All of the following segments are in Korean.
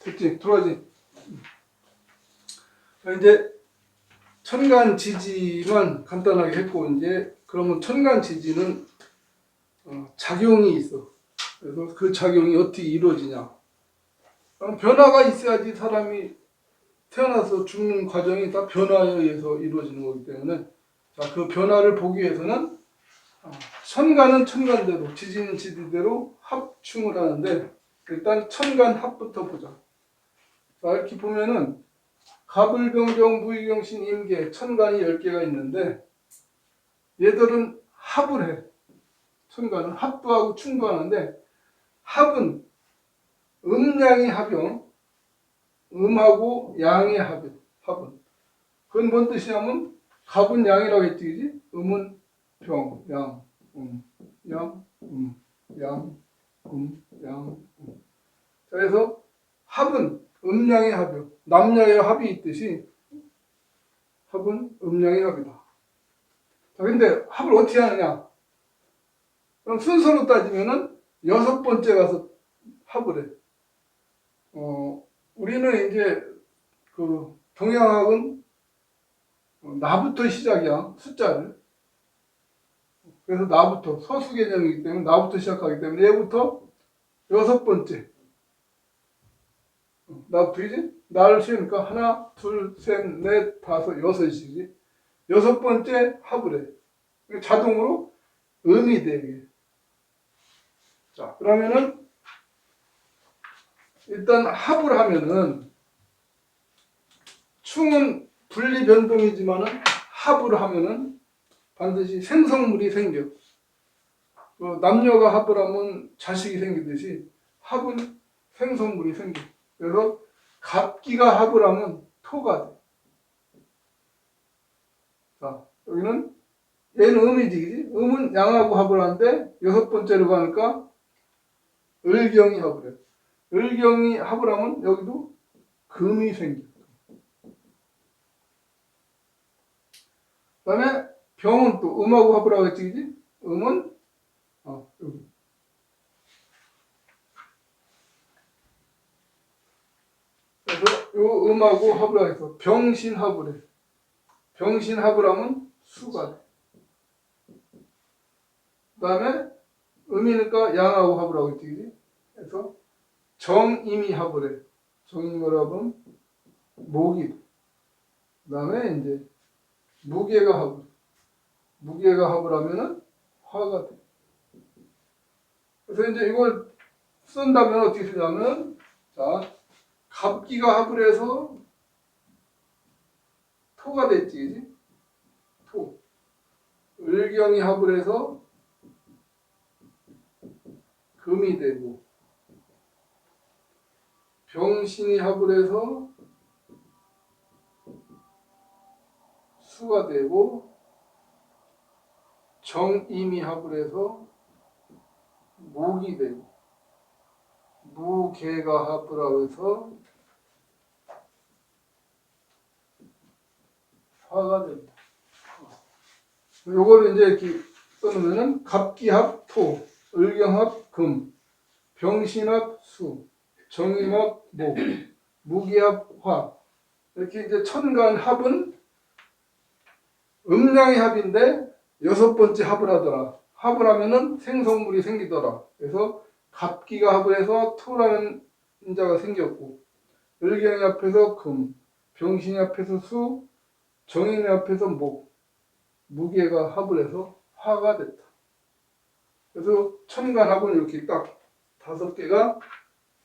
됐지? 들어가지? 자, 이제 천간 지지만 간단하게 했고 이제 그러면 천간 지지는 어, 작용이 있어. 그래서 그 작용이 어떻게 이루어지냐? 변화가 있어야지 사람이 태어나서 죽는 과정이 다 변화에 의해서 이루어지는 거기 때문에 자, 그 변화를 보기 위해서는 어, 천간은 천간대로, 지지는 지지대로 합충을 하는데 일단 천간 합부터 보자. 자, 이렇게 보면은 가불병정, 무의경신, 임계, 천간이 10개가 있는데 얘들은 합을 해. 천간은 합부하고 충부하는데 합은 음양의 합형, 음하고 양의 합, 합은. 그건 뭔 뜻이냐면 갑은 양이라고 했지, 그지? 음은 병, 양, 음, 양, 음, 양, 음, 양, 음. 자, 그래서 합은 음양의 합이요. 남녀의 합이 있듯이 합은 음양의 합이다. 자, 근데 합을 어떻게 하느냐? 그럼 순서로 따지면은 여섯 번째 가서 합을 해. 어, 우리는 이제 그 동양학은 어, 나부터 시작이야 숫자를. 그래서 나부터 서수 개념이기 때문에 나부터 시작하기 때문에 얘부터 여섯 번째. 어, 나부터이지? 나를 쉬니까 하나, 둘, 셋, 넷, 다섯, 여섯이지. 여섯 번째 합을 해. 자동으로 음이 돼. 이게. 자, 그러면은 일단 합을 하면은 충은 분리 변동이지만은 합을 하면은 반드시 생성물이 생겨. 그 남녀가 합을 하면 자식이 생기듯이 합은 생성물이 생겨. 그래서 갑기가 하면 토가 돼. 자, 여기는 얘는 음이지, 그지? 음은 양하고 합을 하는데 여섯 번째로 가니까 을경이 합을 해. 을경이 합을 하면 여기도 금이 생겨. 그 다음에 병은 또 음하고 합을 하고 했지, 그지? 음은, 어, 여기. 그래서 요 음하고 합을 하겠어. 병신합을 해. 병신합을 하면 수가 돼. 그 다음에 음이니까 양하고 합을 하고 있지? 그래서 정임이 합을 해. 정임을 합은 목이 돼. 그 다음에 이제 무게가 합을. 무게가 합을 하면은 화가 돼. 그래서 이제 이걸 쓴다면 어떻게 쓰냐면, 자, 갑기가 합을 해서 토가 됐지, 그지? 토. 을경이 합을 해서 금이 되고, 병신이 합을 해서 수가 되고, 정임이 합을 해서 목이 되고, 무게가 합을 해서 화가 된다. 요거를 이제 이렇게 써놓으면은 갑기합 토, 을경합 금, 병신합 수, 정임합 목, 무기합 화. 이렇게 이제 천간 합은 음양의 합인데 여섯 번째 합을 하더라. 합을 하면은 생성물이 생기더라. 그래서 갑기가 합을 해서 토라는 인자가 생겼고, 을경이 앞에서 금, 병신이 앞에서 수, 정인이 앞에서 목, 무게가 합을 해서 화가 됐다. 그래서 천간합은 이렇게 딱 다섯 개가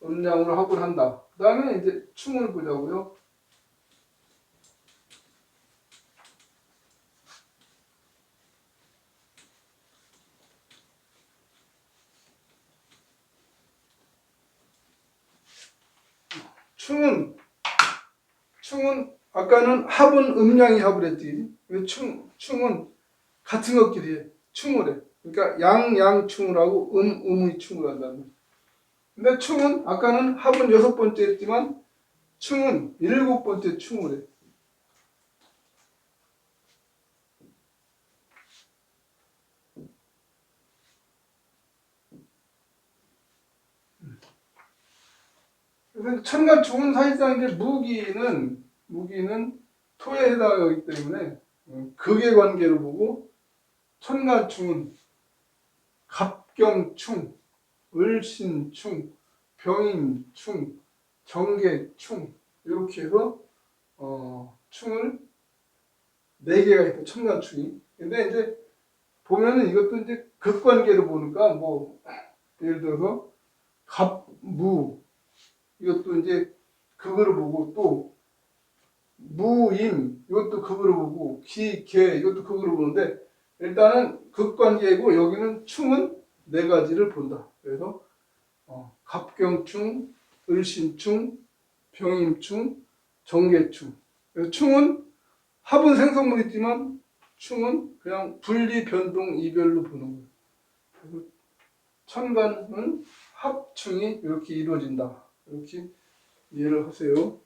음양으로 합을 한다. 그 다음에 이제 충을 보자고요. 충은 충은 아까는 합은 음양이 합을 했지. 왜 충, 충은 같은 것끼리 해. 충을 해. 그러니까 양, 양 충을 하고 음, 음의 충을 한다는 거야. 근데 충은 아까는 합은 여섯 번째 했지만 충은 일곱 번째 충을 해. 그래서 천간충은 사실상 이제 무기는 무기는 토에 해당하기 때문에 어, 극의 관계로 보고 천간충은 갑경충, 을신충, 병인충, 정계충 이렇게 해서 어, 충을 네 개가 있고 천간충이. 근데 이제 보면은 이것도 이제 극관계로 보니까 뭐 예를 들어서 갑무 이것도 이제 극으로 보고 또 무임 이것도 극으로 보고 기계 이것도 극으로 보는데 일단은 극관계이고 여기는 충은 네 가지를 본다. 그래서 어, 갑경충, 을신충, 병임충, 정계충. 충은 합은 생성물이지만 충은 그냥 분리 변동 이별로 보는 거예요. 천간은 합충이 이렇게 이루어진다. 이렇게 이해를 하세요.